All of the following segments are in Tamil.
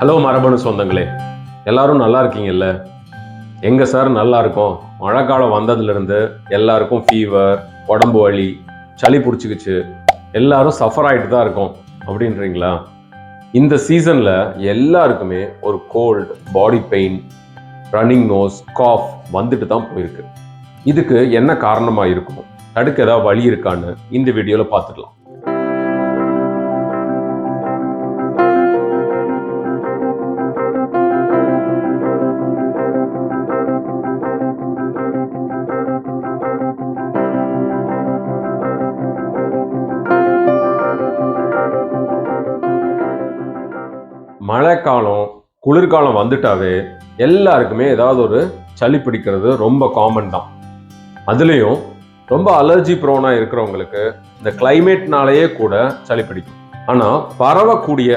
ஹலோ மரபணு சொந்தங்களே எல்லாரும் நல்லா இருக்கீங்கல்ல? எங்கே சார் நல்லா இருக்கும். மழை காலம் வந்ததுலேருந்து எல்லாருக்கும் ஃபீவர் உடம்பு வலி சளி பிடிச்சிக்கிச்சு. எல்லாரும் சஃபர் ஆகிட்டு தான் இருக்கோம். அப்படின்றீங்களா? இந்த சீசனில் எல்லாருக்குமே ஒரு cold body pain running nose cough வந்துட்டு தான் போயிருக்கு. இதுக்கு என்ன காரணமாக இருக்கும்? தடுக்க ஏதாவது வழி இருக்கான்னு இந்த வீடியோவில் பார்த்துக்கலாம். குளிர்காலம் வந்துட்டாவே எல்லாருக்குமே ஏதாவது ஒரு சளி பிடிக்கிறது ரொம்ப காமன் தான். அதுலேயும் ரொம்ப அலர்ஜி ப்ரோனாக இருக்கிறவங்களுக்கு இந்த கிளைமேட்னாலேயே கூட சளி பிடிக்கும். ஆனால் பரவக்கூடிய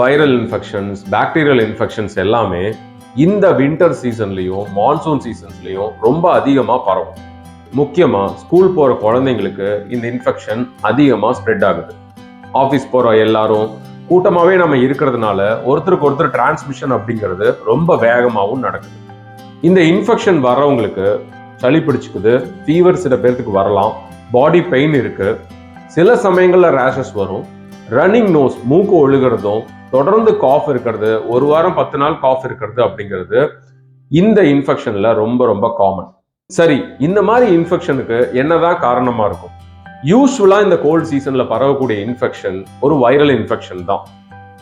வைரல் இன்ஃபெக்ஷன்ஸ் பாக்டீரியல் இன்ஃபெக்ஷன்ஸ் எல்லாமே இந்த வின்டர் சீசன்லேயும் மான்சூன் சீசன்ஸ்லேயும் ரொம்ப அதிகமாக பரவும். முக்கியமாக ஸ்கூல் போகிற குழந்தைங்களுக்கு இந்த இன்ஃபெக்ஷன் அதிகமாக ஸ்ப்ரெட் ஆகுது. ஆஃபீஸ் போகிற எல்லாரும் கூட்டமாகவே நம்ம இருக்கிறதுனால ஒருத்தருக்கு ஒருத்தர் டிரான்ஸ்மிஷன் அப்படிங்கிறது ரொம்ப வேகமாகவும் நடக்குது. இந்த இன்ஃபெக்ஷன் வர்றவங்களுக்கு சளி பிடிச்சிக்குது ஃபீவர் சில பேர்த்துக்கு வரலாம் பாடி பெயின் இருக்கு. சில சமயங்களில் ரேஷஸ் வரும். ரன்னிங் நோஸ் மூக்கு ஒழுகிறதும் தொடர்ந்து காஃப் இருக்கிறது ஒரு வாரம் பத்து நாள் காஃப் இருக்கிறது அப்படிங்கிறது இந்த இன்ஃபெக்ஷனில் ரொம்ப ரொம்ப காமன் சரி இந்த மாதிரி இன்ஃபெக்ஷனுக்கு என்னதான் காரணமாக இருக்கும்? யூஸ்ஃபுல்லாக இந்த கோல்ட் சீசனில் பரவக்கூடிய இன்ஃபெக்ஷன் ஒரு வைரல் இன்ஃபெக்ஷன் தான்.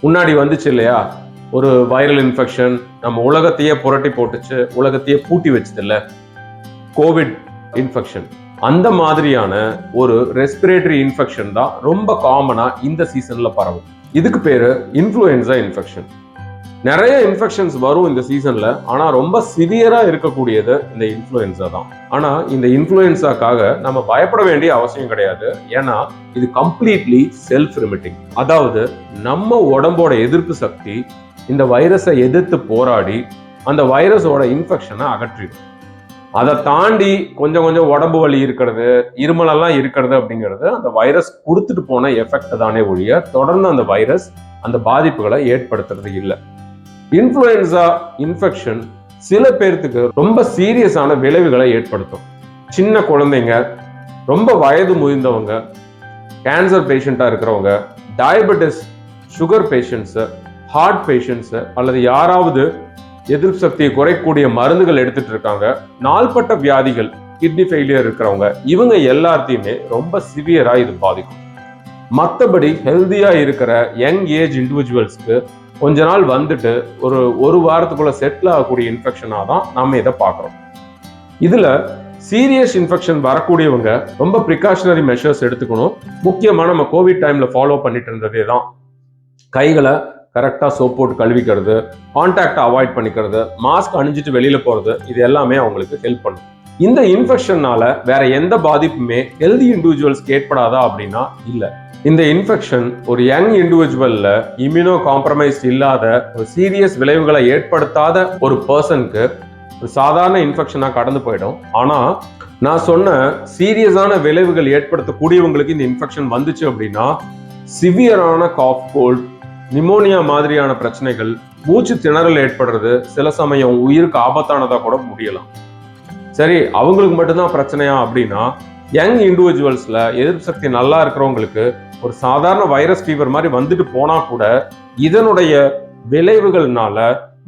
முன்னாடி வந்துச்சு இல்லையா? ஒரு வைரல் இன்ஃபெக்ஷன் நம்ம உலகத்தையே புரட்டி போட்டுச்சு உலகத்தையே பூட்டி வச்சது இல்லை. கோவிட் இன்ஃபெக்ஷன் அந்த மாதிரியான ஒரு ரெஸ்பிரேட்டரி இன்ஃபெக்ஷன் தான் ரொம்ப காமனாக இந்த சீசனில் பரவும். இதுக்கு பேர் இன்ஃப்ளூயன்சா இன்ஃபெக்ஷன் நிறைய இன்ஃபெக்ஷன்ஸ் வரும் இந்த சீசன்ல ஆனா ரொம்ப சிவியரா இருக்கக்கூடியது இந்த இன்ஃப்ளூயன்ஸா தான். ஆனா இந்த இன்ஃப்ளூயன்ஸாக்காக நம்ம பயப்பட வேண்டிய அவசியம் கிடையாது. ஏன்னா இது கம்ப்ளீட்லி செல்ஃப் ரிமிட்டிங் அதாவது நம்ம உடம்போட எதிர்ப்பு சக்தி இந்த வைரஸை எதிர்த்து போராடி அந்த வைரஸோட இன்ஃபெக்ஷனை அகற்றிடும். அதை தாண்டி கொஞ்சம் கொஞ்சம் உடம்பு வலி இருக்கிறது இருமலெல்லாம் இருக்கிறது அப்படிங்கிறது அந்த வைரஸ் கொடுத்துட்டு போன எஃபெக்ட் தானே ஒழிய தொடர்ந்து அந்த வைரஸ் அந்த பாதிப்புகளை ஏற்படுத்துறது இல்லை. இன்ஃப்ளூயன்சா இன்ஃபெக்ஷன் சில பேர்த்துக்கு ரொம்ப சீரியஸான விளைவுகளை ஏற்படுத்தும். சின்ன குழந்தைங்க ரொம்ப வயது முதிர்ந்தவங்க கேன்சர் பேஷண்ட்டாக இருக்கிறவங்க diabetes sugar patients heart patients அல்லது யாராவது எதிர்ப்பு சக்தியை குறைக்கக்கூடிய மருந்துகள் எடுத்துட்டு இருக்காங்க. நாள்பட்ட வியாதிகள் கிட்னி ஃபெயிலியர் இருக்கிறவங்க இவங்க எல்லாத்தையுமே ரொம்ப சிவியரா இது பாதிக்கும். மற்றபடி ஹெல்தியா இருக்கிற யங் ஏஜ் இண்டிவிஜுவல்ஸ்க்கு கொஞ்ச நாள் வந்துட்டு ஒரு ஒரு வாரத்துக்குள்ள செட்டில் ஆகக்கூடிய இன்ஃபெக்ஷனாக தான் நாம் இதை பார்க்குறோம். இதுல சீரியஸ் இன்ஃபெக்ஷன் வரக்கூடியவங்க ரொம்ப ப்ரிகாஷனரி மெஷர்ஸ் எடுத்துக்கணும். முக்கியமாக நம்ம கோவிட் டைம்ல ஃபாலோ பண்ணிட்டு இருந்ததே தான். கைகளை கரெக்டாக சோப் போட்டு கழுவிக்கிறது கான்டாக்டை அவாய்ட் பண்ணிக்கிறது மாஸ்க் அணிஞ்சிட்டு வெளியில் போறது இது எல்லாமே அவங்களுக்கு ஹெல்ப் பண்ணும். இந்த இன்ஃபெக்ஷன்னால வேற எந்த பாதிப்புமே ஹெல்தி இண்டிவிஜுவல்ஸ்க்கு ஏற்படாதா அப்படின்னா இல்லை. இந்த இன்ஃபெக்ஷன் ஒரு யங் இண்டிவிஜுவல்ல இம்யூனோ காம்ப்ரமைஸ்ட் இல்லாத ஒரு சீரியஸ் விளைவுகளை ஏற்படுத்தாத ஒரு பர்சனுக்கு ஒரு சாதாரண இன்ஃபெக்ஷனாக கடந்து போயிடும். ஆனால் நான் சொன்ன சீரியஸான விளைவுகள் ஏற்படுத்தக்கூடியவங்களுக்கு இந்த இன்ஃபெக்ஷன் வந்துச்சு அப்படின்னா சிவியரான காஃப் கோல்ட் நிமோனியா மாதிரியான பிரச்சனைகள் மூச்சு திணறல் ஏற்படுறது சில சமயம் உயிருக்கு ஆபத்தானதாக கூட முடியலாம். சரி அவங்களுக்கு மட்டும்தான் பிரச்சனையா அப்படின்னா யங் இண்டிவிஜுவல்ஸில் எதிர்ப்பு சக்தி நல்லா இருக்கிறவங்களுக்கு ஒரு சாதாரண வைரஸ் ஃபீவர் மாதிரி வந்துட்டு போனால் கூட இதனுடைய விளைவுகள்னால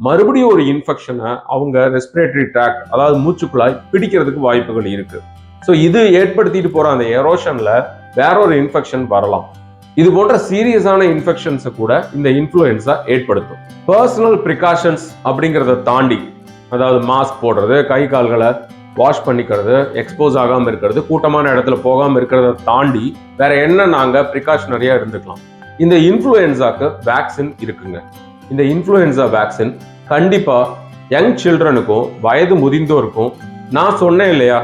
மறுபடியும் ஒரு இன்ஃபெக்ஷனை அவங்க ரெஸ்பிரேட்டரி ட்ராக் அதாவது மூச்சுக்குழாய் பிடிக்கிறதுக்கு வாய்ப்புகள் இருக்கு. ஸோ இது ஏற்படுத்திட்டு போற அந்த எரோஷனில் வேற ஒரு இன்ஃபெக்ஷன் வரலாம். இது போன்ற சீரியஸான இன்ஃபெக்ஷன்ஸை கூட இந்த இன்ஃப்ளூயன்ஸா ஏற்படுத்தும். பர்சனல் ப்ரிகாஷன்ஸ் அப்படிங்கிறத தாண்டி அதாவது மாஸ்க் போடுறது கை கால்களை வாஷ் பண்ணிக்கிறது எக்ஸ்போஸ் ஆகாமல் இருக்கிறது கூட்டமான இடத்துல போகாமல் இருக்கிறத தாண்டி வேற என்ன நாங்கள் ப்ரிகாஷனரியாக இருந்துக்கலாம்? இந்த இன்ஃப்ளூயன்ஸாக்கு வேக்சின் இருக்குங்க. இந்த இன்ஃப்ளூயன்ஸா வேக்சின் கண்டிப்பாக யங் சில்ட்ரனுக்கும் வயது முதிர்ந்தோருக்கும் நான் சொன்னேன் இல்லையா?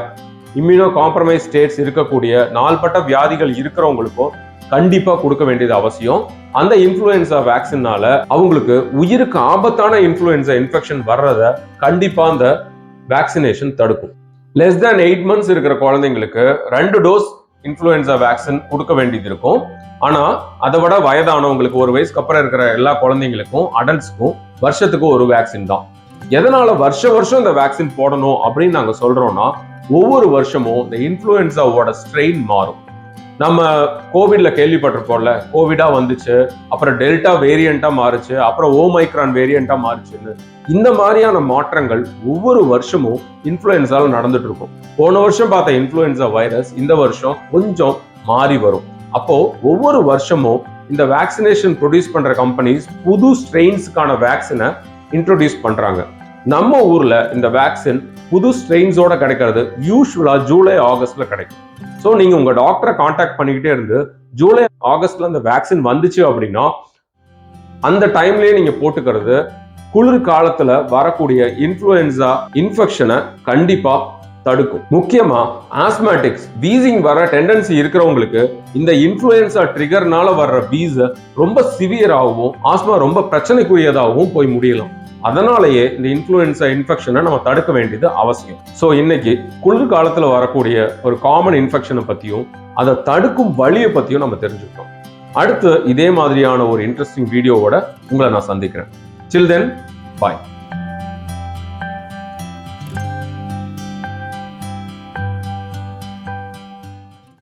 இம்யூனோ காம்ப்ரமைஸ் ஸ்டேட்ஸ் இருக்கக்கூடிய நாள்பட்ட வியாதிகள் இருக்கிறவங்களுக்கும் கண்டிப்பாக கொடுக்க வேண்டியது அவசியம். அந்த இன்ஃப்ளூயன்சா வேக்சின்னால அவங்களுக்கு உயிருக்கு ஆபத்தான இன்ஃப்ளூயன்சா இன்ஃபெக்ஷன் வர்றத கண்டிப்பா அந்த வேக்சினேஷன் தடுக்கும். லெஸ் தேன் எயிட் மந்த்ஸ் இருக்கிற குழந்தைங்களுக்கு ரெண்டு டோஸ் இன்ஃப்ளூயன்சா வேக்சின் கொடுக்க வேண்டியது இருக்கும். ஆனா அதை விட வயதானவங்களுக்கு ஒரு வயசுக்கு அப்புறம் இருக்கிற எல்லா குழந்தைங்களுக்கும் அடல்ட்ஸ்க்கும் வருஷத்துக்கு ஒரு வேக்சின் தான். எதனால வருஷ வருஷம் இந்த வேக்சின் போடணும் அப்படின்னு நாங்க சொல்றோம்னா ஒவ்வொரு வருஷமும் இந்த இன்ஃப்ளூயன்சாவோட ஸ்ட்ரெயின் மாறும். நம்ம கோவிட்ல கேள்விப்பட்டிருப்போம்ல கோவிடா வந்துச்சு அப்புறம் டெல்டா வேரியண்டா மாறுச்சு அப்புறம் ஓமைக்ரான் வேரியண்டா மாறுச்சுன்னு. இந்த மாதிரியான மாற்றங்கள் ஒவ்வொரு வருஷமும் இன்ஃப்ளூயன்ஸால நடந்துட்டு இருக்கும் போன வருஷம் பார்த்த இன்ஃப்ளூயன்சா வைரஸ் இந்த வருஷம் கொஞ்சம் மாறி வரும். அப்போ ஒவ்வொரு வருஷமும் இந்த வேக்சினேஷன் ப்ரொடியூஸ் பண்ற கம்பெனிஸ் புது ஸ்ட்ரெயின்ஸுக்கான வேக்சினை இன்ட்ரோடியூஸ் பண்றாங்க. நம்ம ஊர்ல இந்த வேக்சின் புது ஸ்ட்ரெயின்ஸோட கிடைக்கிறது. யூஸ்வலாக ஜூலை ஆகஸ்ட்ல கிடைக்கும். ஸோ நீங்கள் உங்கள் டாக்டரை காண்டாக்ட் பண்ணிக்கிட்டே இருந்து ஜூலை ஆகஸ்ட்ல அந்த வேக்சின் வந்துச்சு அப்படின்னா அந்த டைம்லேயே நீங்கள் போட்டுக்கிறது குளிர் காலத்தில் வரக்கூடிய இன்ஃப்ளூயன்ஸா இன்ஃபெக்ஷனை கண்டிப்பாக தடுக்கும். முக்கியமா ஆஸ்மேட்டிக்ஸ் வீசிங் வர டெண்டன்சி இருக்கிறவங்களுக்கு இந்த இன்ஃப்ளூயன்ஸா ட்ரிகர்னால வர்ற வீஸ் ரொம்ப சிவியராகவும் ஆஸ்மா ரொம்ப பிரச்சனைக்குரியதாகவும் போய் முடியலாம். அதனாலேயே இந்த இன்ஃப்ளூயன்சா இன்ஃபெக்ஷனை நம்ம தடுக்க வேண்டியது அவசியம். ஸோ இன்னைக்கு குளிர்காலத்தில் வரக்கூடிய ஒரு காமன் இன்ஃபெக்ஷனை பற்றியும் அதை தடுக்கும் வழியை பற்றியும் நம்ம தெரிஞ்சுக்கிட்டோம். அடுத்து இதே மாதிரியான ஒரு இன்ட்ரெஸ்டிங் வீடியோவோட உங்களை நான் சந்திக்கிறேன். சில் தென் பாய்